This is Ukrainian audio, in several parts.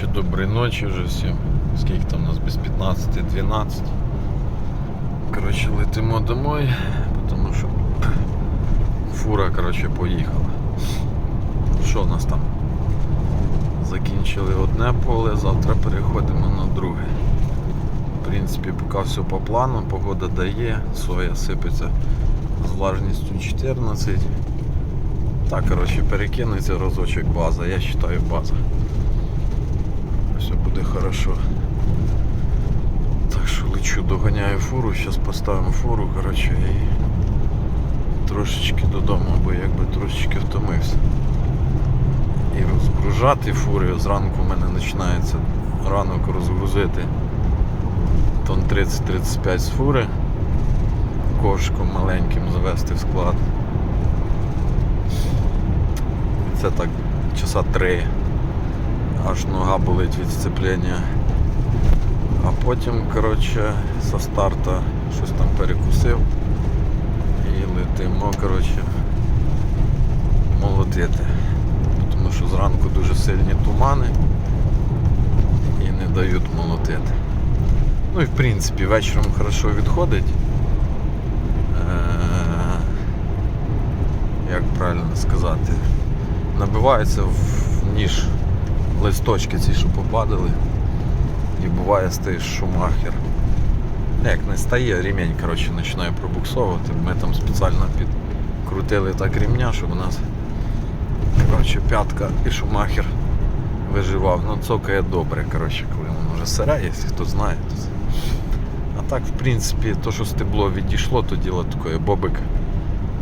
Чи доброї ночі вже всім. Скільки там у нас без 15, 12. Коротше, летимо домой, тому що фура, коротше, поїхала. Що в нас там? Закінчили одне поле, завтра переходимо на друге. В принципі, поки все по плану, погода дає, соя сипеться з влажністю 14. Так, коротше, перекинеться разочок база, я вважаю база. Все буде хорошо. Так що лечу, доганяю фуру, зараз поставимо фуру, коротше, і трошечки додому, бо якби трошечки втомився. І розгружати фури. Зранку в мене починається ранок розгрузити тон 30-35 з фури. Кошком маленьким завести в склад. Це так часа три. Аж нога болить від сцеплення. А потім, коротше, со старта щось там перекусив і летимо, коротше, молотити. Тому що зранку дуже сильні тумани і не дають молотити. Ну і в принципі вечором хорошо відходить. Як правильно сказати, набивається в ніж листочки ці, що попадали. І буває стоїш шумахер. Як не стає, ремінь коротше, починає пробуксовувати. Ми там спеціально підкрутили так ремня, щоб у нас коротше, п'ятка і шумахер виживав. Ну цокає добре, коротше, коли воно вже сире, якщо хто знає. То... А так, в принципі, то, що стебло відійшло, то діло таке. Бобик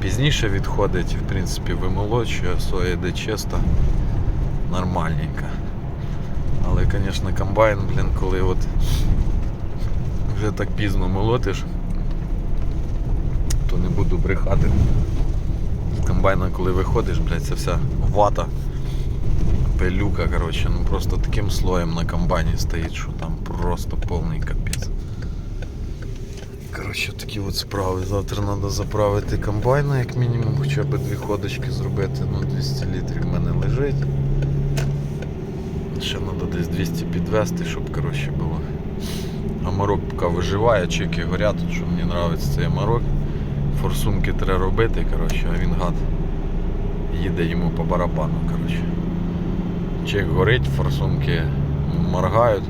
пізніше відходить, в принципі, вимолочує, соя йде чисто, нормальненько. Але, звісно, комбайн, блін, коли от вже так пізно молотиш, то не буду брехати. З комбайна, коли виходиш, блядь, це вся вата, пилюка, коротше, ну просто таким слоєм на комбайні стоїть, що там просто повний капець. Коротше, такі от справи. Завтра треба заправити комбайна, як мінімум, хоча б дві ходочки зробити, ну 200 літрів в мене лежить. Ще треба десь 200 підвести, щоб коротше було. Амарок поки виживає, чеки горять, що мені подобається цей амарок. Форсунки треба робити, коротше, а він гад їде йому по барабану. коротше. Чек горить, форсунки моргають,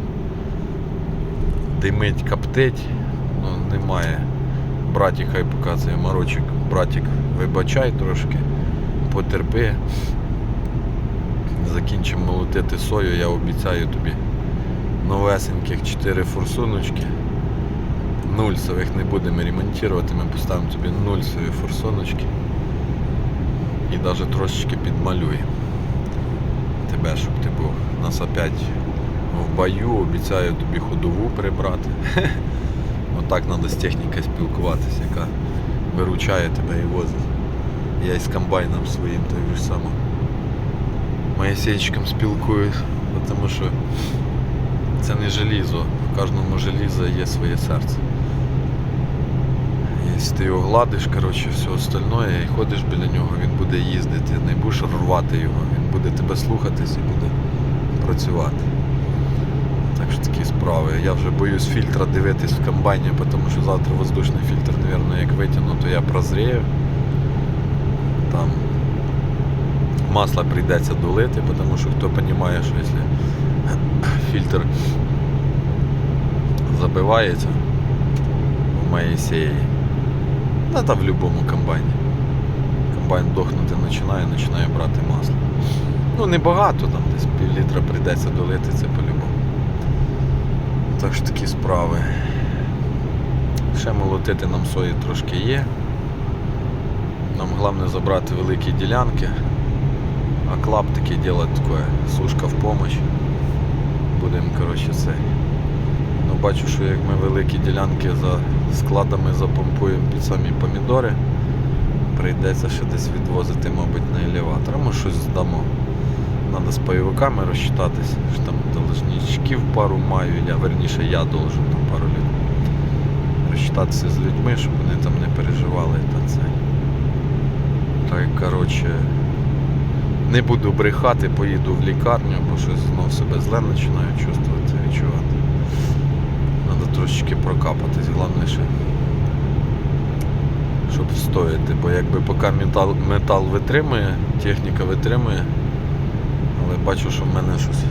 димить, коптить, ну немає. Братік хай показує марочок, братік, вибачай трошки, потерпи. Закінчимо молотити сою, я обіцяю тобі новесеньких 4 форсуночки. Нульсових не будемо ремонтувати, ми поставимо тобі нульсові форсуночки. І навіть трошечки підмалюємо тебе, щоб ти був нас опять в бою, обіцяю тобі ходову прибрати. Отак треба з технікою спілкуватися, яка виручає тебе і возить. Я із комбайном своїм так же само. Моєсейчиком спілкуюсь, тому що це не желізо. В кожному желізо є своє серце. Якщо ти його гладиш, коротше, все остальне, і ходиш біля нього, він буде їздити, не будеш рвати його, він буде тебе слухатись і буде працювати. Так що такі справи. Я вже боюсь фільтра дивитись в комбайні, тому що завтра воздушний фільтр, мабуть, як витягну, то я прозрію. Там масло прийдеться долити, тому що хто розуміє, що якщо фільтр забивається в моїй сеї, да там в будь-якому комбайні. Комбайн дохнути починає, починає брати масло. Ну не багато, там десь пів літра прийдеться долити, це по-любому. Так що такі справи. Ще молотити нам сої трошки є. Нам головне забрати великі ділянки. А клаптики делать таке, сушка в помощь. Будемо, коротше, це. Ну, бачу, що як ми великі ділянки за складами запомпуємо під самі помідори, прийдеться ще десь відвозити, мабуть, на елеватор. Ми щось здамо. Треба з пайовиками розчитатись, що там должничків пару маю, я верніше я должен там пару людей. Розчитатися з людьми, щоб вони там не переживали та це. Так, коротше, Не буду брехати, поїду в лікарню, бо щось знов себе зле починаю чувствувати, відчувати. Треба трошечки прокапатись, головне ще. Щоб встояти, бо якби поки метал, метал витримує, техніка витримує, але бачу, що в мене щось.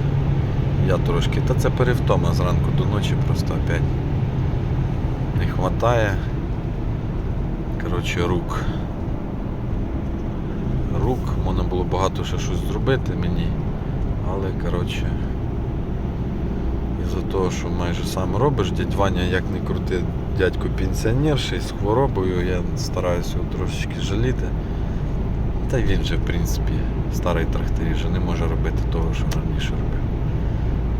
Я трошки. Та це перевтома зранку до ночі просто опять не. Коротше, рук. Рук, можна було багато ще щось зробити мені. Але коротше. Із-за того, що майже сам робиш, дядь Ваня, як не крути, дядько пенсіонер, з хворобою, я стараюся його трошечки жаліти. Та й він же, в принципі, старий тракторист вже не може робити того, що раніше робив.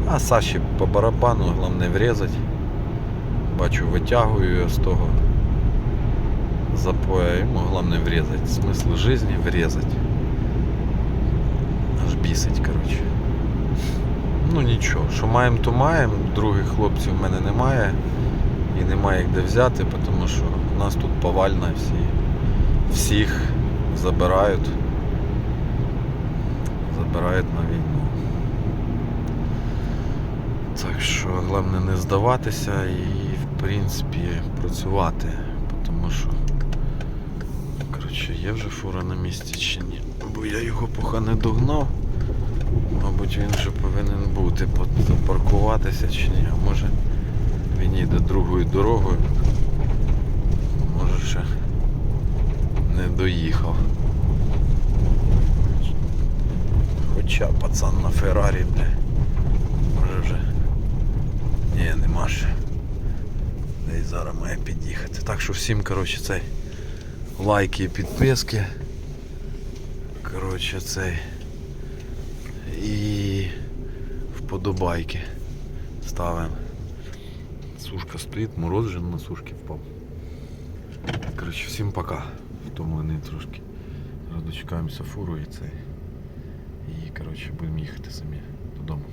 А Саші по барабану, головне врізати. Бачу, витягую його з того запоя, йому головне врізати. Смисл життя врізати. Аж бісить, коротше. Ну нічого, що маємо, то маємо. Других хлопців в мене немає. І немає їх де взяти, тому що у нас тут повально всі. Всіх забирають. Забирають на війну. Так що головне не здаватися і в принципі працювати. Тому що. Коротше, є вже фура на місці чи ні? Бо я його поки не догнав. Мабуть, він вже повинен бути, запаркуватися чи ні. А може він їде другою дорогою. Може ще не доїхав. Хоча пацан на Феррарі, бля. Може вже. Ні, нема ще. Десь зараз має під'їхати. Так що всім, коротше, цей лайки і підписки. Коротше, цей. І вподобайки ставимо. Сушка стоїть, мороз вже на сушки впав. Коротше, всім пока. Втомлений трошки. Зараз дочекаємося фуру і цей. І коротше будемо їхати самі додому.